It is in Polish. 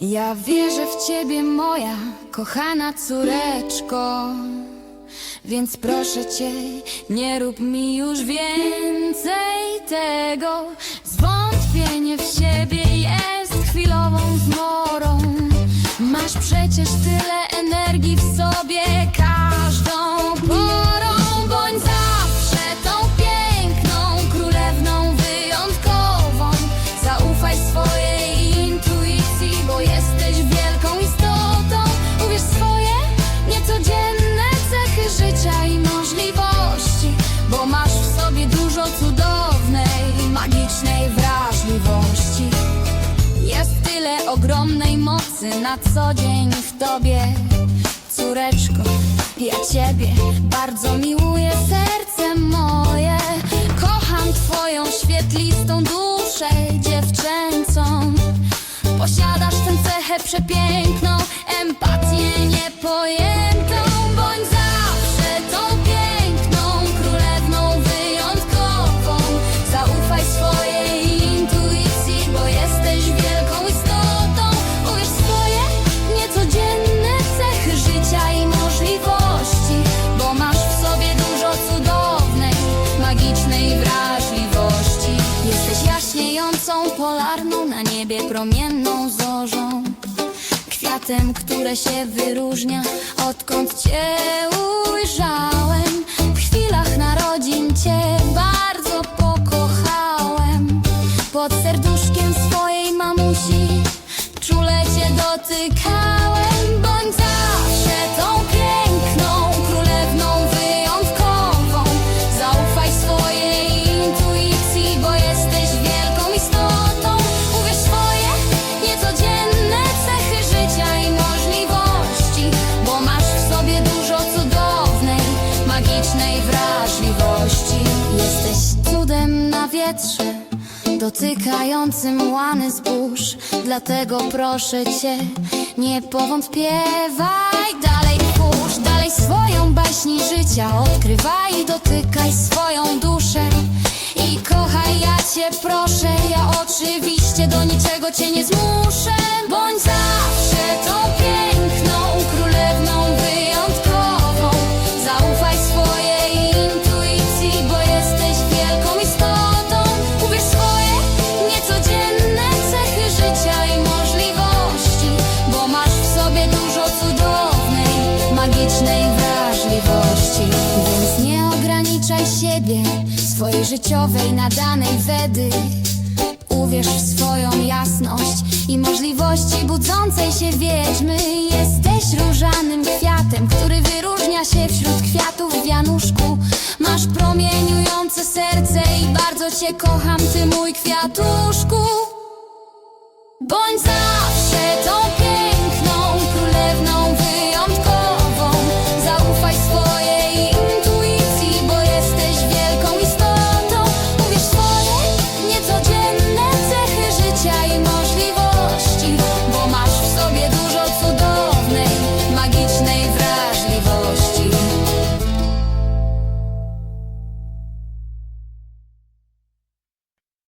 Ja wierzę w ciebie, moja kochana córeczko. Więc proszę cię, nie rób mi już więcej tego. Zwątpienie w siebie jest chwilową zmorą. Masz przecież tyle energii w sobie wrażliwości. Jest tyle ogromnej mocy na co dzień w tobie, córeczko. Ja ciebie bardzo miłuję, serce moje. Kocham twoją świetlistą duszę dziewczęcą. Posiadasz tę cechę przepiękną, empatię promienną zorzą. Kwiatem, które się wyróżnia, odkąd cię ujrzałem. W chwilach narodzin cię bardzo pokochałem. Pod serduszkiem swojej mamusi czule cię dotykałem. Magicznej wrażliwości. Jesteś cudem na wietrze, dotykającym łany zbóż. Dlatego proszę cię, nie powątpiewaj, dalej twórz, dalej swoją baśni życia. Odkrywaj i dotykaj swoją duszę. I kochaj, ja cię proszę, ja oczywiście do niczego cię nie zmuszę. Swojej życiowej, nadanej wedy. Uwierz w swoją jasność i możliwości budzącej się wiedźmy. Jesteś różanym kwiatem, który wyróżnia się wśród kwiatów w wianuszku. Masz promieniujące serce i bardzo cię kocham, ty mój kwiatuszku. Bądź za